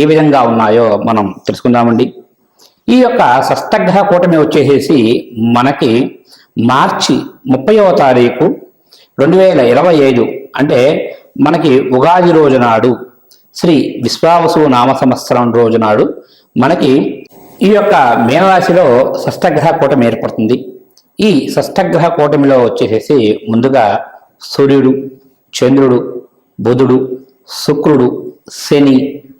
ఏ విధంగా ఉన్నాయో మనం తెలుసుకుందామండి. ఈ యొక్క షష్టగ్రహ కూటమి వచ్చేసేసి మనకి మార్చి ముప్పైవ తారీఖు రెండు వేల ఇరవై ఐదు అంటే మనకి ఉగాది రోజు నాడు శ్రీ విశ్వావసు నామ సంవత్సరం రోజు నాడు మనకి ఈ యొక్క మీనరాశిలో షష్టగ్రహ కూటమి ఏర్పడుతుంది. ఈ షష్టగ్రహ కూటమిలో వచ్చేసేసి ముందుగా సూర్యుడు చంద్రుడు బుధుడు శుక్రుడు శని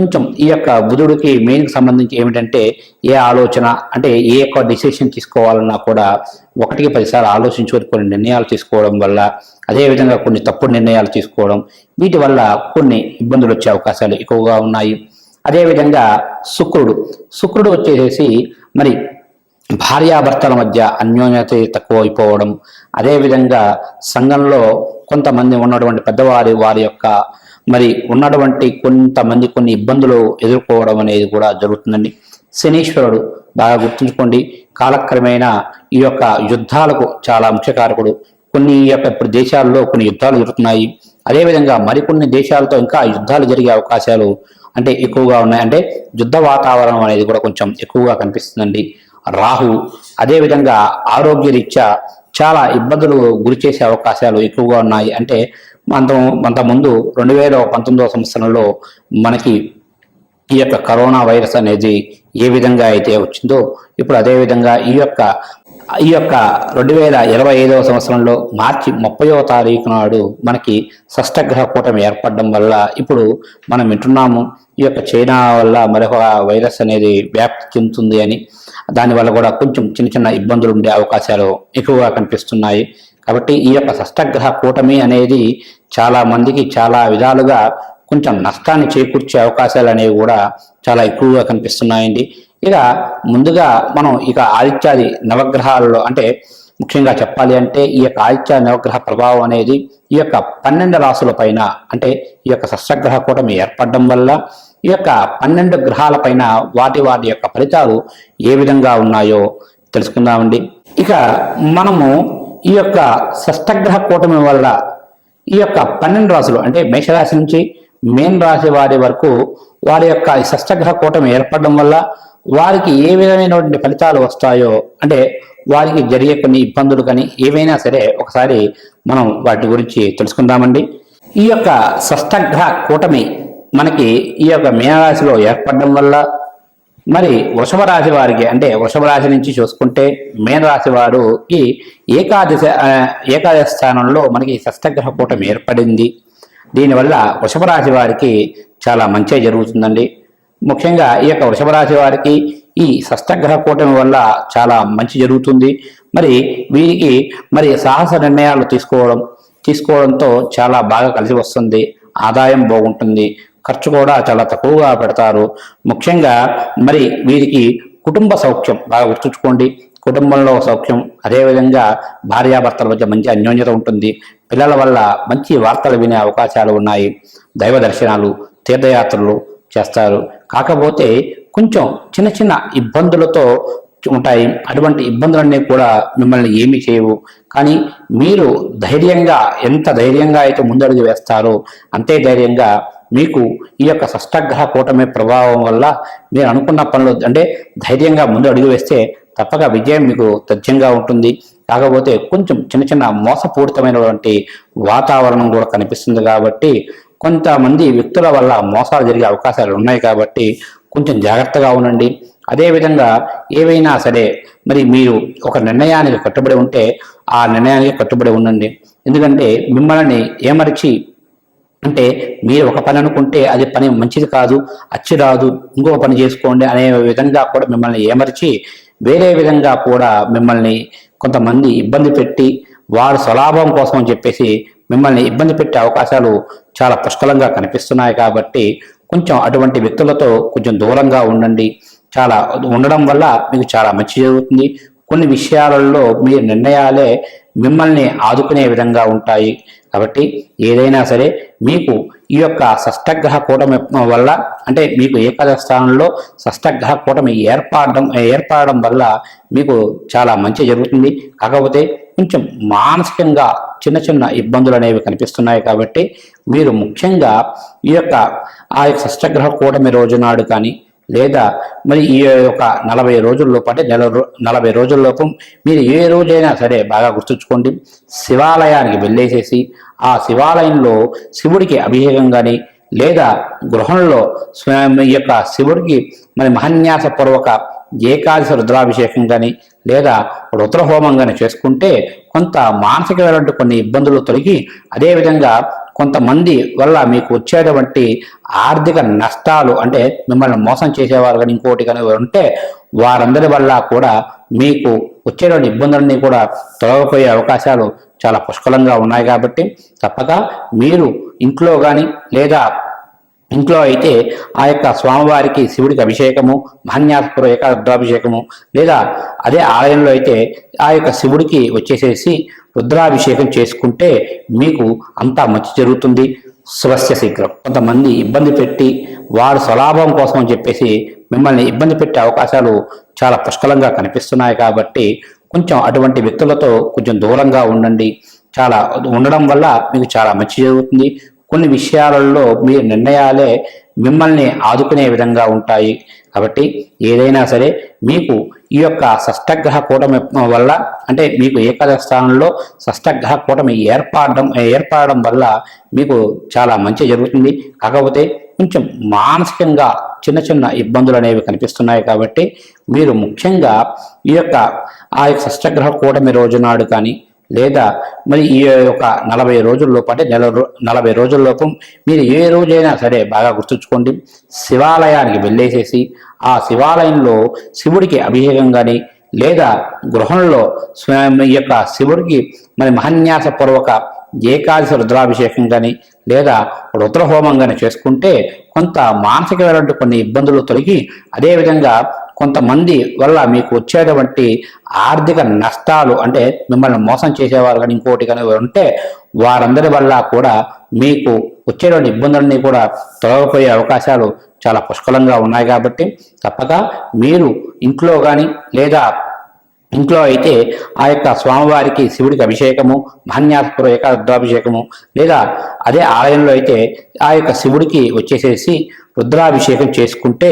కొంచెం ఈ యొక్క బుధుడికి మెయిన్కి సంబంధించి ఏమిటంటే ఏ ఆలోచన అంటే ఏ యొక్క డిసిషన్ తీసుకోవాలన్నా కూడా ఒకటికి పదిసార్లు ఆలోచించుకొని కొన్ని నిర్ణయాలు తీసుకోవడం వల్ల అదేవిధంగా కొన్ని తప్పుడు నిర్ణయాలు తీసుకోవడం వీటి వల్ల కొన్ని ఇబ్బందులు వచ్చే అవకాశాలు ఎక్కువగా ఉన్నాయి. అదేవిధంగా శుక్రుడు శుక్రుడు వచ్చేసేసి మరి భార్యాభర్తల మధ్య అన్యోన్యత తక్కువైపోవడం అదేవిధంగా సంఘంలో కొంతమంది ఉన్నటువంటి పెద్దవారి వారి యొక్క మరి ఉన్నటువంటి కొంతమంది కొన్ని ఇబ్బందులు ఎదుర్కోవడం అనేది కూడా జరుగుతుందండి. శనీశ్వరుడు బాగా గుర్తుంచుకోండి. కాలక్రమేణా ఈ యొక్క యుద్ధాలకు చాలా ముఖ్య కారకుడు. కొన్ని ఈ యొక్క ఇప్పుడు దేశాల్లో కొన్ని యుద్ధాలు జరుగుతున్నాయి. అదేవిధంగా మరికొన్ని దేశాలతో ఇంకా యుద్ధాలు జరిగే అవకాశాలు అంటే ఎక్కువగా ఉన్నాయి. అంటే యుద్ధ వాతావరణం అనేది కూడా కొంచెం ఎక్కువగా కనిపిస్తుందండి. రాహు అదేవిధంగా ఆరోగ్య రీత్యా చాలా ఇబ్బందులు గురి చేసే అవకాశాలు ఎక్కువగా ఉన్నాయి. అంటే అంత అంతకుముందు ముందు రెండు వేల పంతొమ్మిదవ సంవత్సరంలో మనకి ఈ యొక్క కరోనా వైరస్ అనేది ఏ విధంగా అయితే వచ్చిందో ఇప్పుడు అదేవిధంగా ఈ యొక్క ఈ యొక్క రెండు వేల ఇరవై ఐదవ సంవత్సరంలో మార్చి ముప్పైవ తారీఖు నాడు మనకి షష్టగ్రహ కూటమి ఏర్పడడం వల్ల ఇప్పుడు మనం వింటున్నాము ఈ యొక్క చైనా వల్ల మరొక వైరస్ అనేది వ్యాప్తి చెందుతుంది అని. దానివల్ల కూడా కొంచెం చిన్న చిన్న ఇబ్బందులు ఉండే అవకాశాలు ఎక్కువగా కనిపిస్తున్నాయి. కాబట్టి ఈ యొక్క షష్టగ్రహ కూటమి అనేది చాలా మందికి చాలా విధాలుగా కొంచెం నష్టాన్ని చేకూర్చే అవకాశాలు అనేవి కూడా చాలా ఎక్కువగా కనిపిస్తున్నాయండి. ఇక ముందుగా మనం ఇక ఆదిత్యాది నవగ్రహాలలో అంటే ముఖ్యంగా చెప్పాలి అంటే ఈ యొక్క ఆదిత్య నవగ్రహ ప్రభావం అనేది ఈ యొక్క పన్నెండు రాసుల పైన అంటే ఈ యొక్క షష్టగ్రహ కూటమి ఏర్పడడం వల్ల ఈ యొక్క పన్నెండు గ్రహాల పైన వాటి వాటి యొక్క ఫలితాలు ఏ విధంగా ఉన్నాయో తెలుసుకుందామండి. ఇక మనము ఈ యొక్క షష్టగ్రహ కూటమి వల్ల ఈ యొక్క పన్నెండు రాశులు అంటే మేషరాశి నుంచి మేన్ రాశి వారి వరకు వారి యొక్క షష్టగ్రహ కూటమి ఏర్పడడం వల్ల వారికి ఏ విధమైనటువంటి ఫలితాలు వస్తాయో అంటే వారికి జరిగే కొన్ని ఇబ్బందులు కానీ ఏవైనా సరే ఒకసారి మనం వాటి గురించి తెలుసుకుందామండి. ఈ యొక్క షష్టగ్రహ కూటమి మనకి ఈ యొక్క మీనరాశిలో ఏర్పడడం వల్ల మరి వృషభ రాశి వారికి అంటే వృషభ రాశి నుంచి చూసుకుంటే మీనరాశి వారికి ఏకాదశ ఏకాదశ స్థానంలో మనకి షష్టగ్రహ కూటమి ఏర్పడింది. దీనివల్ల వృషభ రాశి వారికి చాలా మంచి జరుగుతుందండి. ముఖ్యంగా ఈ యొక్క వృషభరాశి వారికి ఈ షష్టగ్రహ కూటమి వల్ల చాలా మంచి జరుగుతుంది. మరి వీరికి మరి సాహస నిర్ణయాలు తీసుకోవడం తీసుకోవడంతో చాలా బాగా కలిసి వస్తుంది. ఆదాయం బాగుంటుంది. ఖర్చు కూడా చాలా తక్కువగా పెడతారు. ముఖ్యంగా మరి వీరికి కుటుంబ సౌఖ్యం బాగా గుర్తుంచుకోండి. కుటుంబంలో సౌఖ్యం అదేవిధంగా భార్యాభర్తల మధ్య మంచి అన్యోన్యత ఉంటుంది. పిల్లల వల్ల మంచి వార్తలు వినే అవకాశాలు ఉన్నాయి. దైవ దర్శనాలు తీర్థయాత్రలు చేస్తారు. కాకపోతే కొంచెం చిన్న చిన్న ఇబ్బందులతో ఉంటాయి. అటువంటి ఇబ్బందులన్నీ కూడా మిమ్మల్ని ఏమి చేయవు. కానీ మీరు ధైర్యంగా ఎంత ధైర్యంగా అయితే ముందడుగు వేస్తారో అంతే ధైర్యంగా మీకు ఈ యొక్క షష్టగ్రహ కూటమి ప్రభావం వల్ల మీరు అనుకున్న పనులు అంటే ధైర్యంగా ముందు అడుగు వేస్తే తప్పక విజయం మీకు తథ్యంగా ఉంటుంది. కాకపోతే కొంచెం చిన్న చిన్న మోసపూరితమైనటువంటి వాతావరణం కూడా కనిపిస్తుంది కాబట్టి కొంతమంది వ్యక్తుల వల్ల మోసాలు జరిగే అవకాశాలు ఉన్నాయి కాబట్టి కొంచెం జాగ్రత్తగా ఉండండి. అదేవిధంగా ఏవైనా సరే మరి మీరు ఒక నిర్ణయానికి కట్టుబడి ఉంటే ఆ నిర్ణయానికి కట్టుబడి ఉండండి. ఎందుకంటే మిమ్మల్ని ఏమరిచి అంటే మీరు ఒక పని అనుకుంటే అది పని మంచిది కాదు అచ్చి రాదు ఇంకో పని చేసుకోండి అనే విధంగా కూడా మిమ్మల్ని ఏమరిచి వేరే విధంగా కూడా మిమ్మల్ని కొంతమంది ఇబ్బంది పెట్టి వారు స్వలాభం కోసం అని చెప్పేసి మిమ్మల్ని ఇబ్బంది పెట్టే అవకాశాలు చాలా పుష్కలంగా కనిపిస్తున్నాయి కాబట్టి కొంచెం అటువంటి వ్యక్తులతో కొంచెం దూరంగా ఉండండి. చాలా ఉండడం వల్ల మీకు చాలా మంచి జరుగుతుంది. కొన్ని విషయాలలో మీ నిర్ణయాలే మిమ్మల్ని ఆదుకునే విధంగా ఉంటాయి. కాబట్టి ఏదైనా సరే మీకు ఈ యొక్క షష్టగ్రహ కూటమి వల్ల అంటే మీకు ఏకాదశ స్థానంలో షష్టగ్రహ కూటమి ఏర్పడడం ఏర్పడడం వల్ల మీకు చాలా మంచి జరుగుతుంది. కాకపోతే కొంచెం మానసికంగా చిన్న చిన్న ఇబ్బందులు అనేవి కనిపిస్తున్నాయి కాబట్టి మీరు ముఖ్యంగా ఈ యొక్క ఆ యొక్క షష్టగ్రహ కూటమి రోజు నాడు కానీ లేదా మరి ఈ యొక్క నలభై రోజుల్లోపు అంటే నెల నలభై రోజుల్లోపు మీరు ఏ రోజైనా సరే బాగా గుర్తుంచుకోండి. శివాలయానికి వెళ్ళేసేసి ఆ శివాలయంలో శివుడికి అభిషేకం కానీ లేదా గృహంలో స్వయం ఈ యొక్క శివుడికి మరి మహన్యాసపూర్వక ఏకాదశి రుద్రాభిషేకం కానీ లేదా రుద్రహోమం కానీ చేసుకుంటే కొంత మానసికమైనటువంటి కొన్ని ఇబ్బందులు తొలగి అదేవిధంగా కొంతమంది వల్ల మీకు వచ్చేటువంటి ఆర్థిక నష్టాలు అంటే మిమ్మల్ని మోసం చేసేవారు కానీ ఇంకోటి కానీ ఉంటే వారందరి వల్ల కూడా మీకు వచ్చేటువంటి ఇబ్బందులన్నీ కూడా తొలగిపోయే అవకాశాలు చాలా పుష్కలంగా ఉన్నాయి కాబట్టి తప్పక మీరు ఇంట్లో కానీ లేదా ఇంట్లో అయితే ఆ యొక్క స్వామివారికి శివుడికి అభిషేకము మహన్యాసపుర రుద్రాభిషేకము లేదా అదే ఆలయంలో అయితే ఆ యొక్క శివుడికి వచ్చేసేసి రుద్రాభిషేకం చేసుకుంటే మీకు అంతా మంచి జరుగుతుంది. శుభస్య శీఘ్రం. కొంతమంది ఇబ్బంది పెట్టి వారు స్వలాభం కోసం అని చెప్పేసి మిమ్మల్ని ఇబ్బంది పెట్టే అవకాశాలు చాలా పుష్కలంగా కనిపిస్తున్నాయి కాబట్టి కొంచెం అటువంటి వ్యక్తులతో కొంచెం దూరంగా ఉండండి. చాలా ఉండడం వల్ల మీకు చాలా మంచి జరుగుతుంది. కొన్ని విషయాలలో మీ నిర్ణయాలే మిమ్మల్ని ఆదుకునే విధంగా ఉంటాయి. కాబట్టి ఏదైనా సరే మీకు ఈ యొక్క షష్టగ్రహ కూటమి వల్ల అంటే మీకు ఏకాదశ స్థానంలో షష్టగ్రహ కూటమి ఏర్పడడం ఏర్పడడం వల్ల మీకు చాలా మంచి జరుగుతుంది. కాకపోతే కొంచెం మానసికంగా చిన్న చిన్న ఇబ్బందులు అనేవి కనిపిస్తున్నాయి కాబట్టి మీరు ముఖ్యంగా ఈ యొక్క ఆ యొక్క షష్టగ్రహ కూటమి రోజు నాడు కానీ లేదా మరి ఈ యొక్క నలభై రోజుల్లోపు అంటే నెల నలభై రోజుల్లోపు మీరు ఏ రోజైనా సరే బాగా గుర్తుంచుకోండి. శివాలయానికి వెళ్ళేసేసి ఆ శివాలయంలో శివుడికి అభిషేకం కానీ లేదా గృహంలో స్వయం ఈ యొక్క శివుడికి మరి మహన్యాసపూర్వక ఏకాదశి రుద్రాభిషేకం కానీ లేదా రుద్రహోమం కానీ చేసుకుంటే కొంత మానసికమైనటువంటి కొన్ని ఇబ్బందులు తొలగి అదేవిధంగా కొంతమంది వల్ల మీకు వచ్చేటువంటి ఆర్థిక నష్టాలు అంటే మిమ్మల్ని మోసం చేసేవారు కానీ ఇంకోటి కానీ ఉంటే వారందరి వల్ల కూడా మీకు వచ్చేటువంటి ఇబ్బందులన్నీ కూడా తొలగిపోయే అవకాశాలు చాలా పుష్కలంగా ఉన్నాయి కాబట్టి తప్పక మీరు ఇంట్లో కానీ లేదా ఇంట్లో అయితే ఆ యొక్క స్వామివారికి శివుడికి అభిషేకము మహన్యాసపుర ఏకారుద్రాభిషేకము లేదా అదే ఆలయంలో అయితే ఆ యొక్క శివుడికి వచ్చేసేసి రుద్రాభిషేకం చేసుకుంటే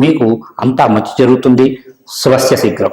మీకు అంతా మంచి జరుగుతుంది. స్వస్య శీఘ్రం.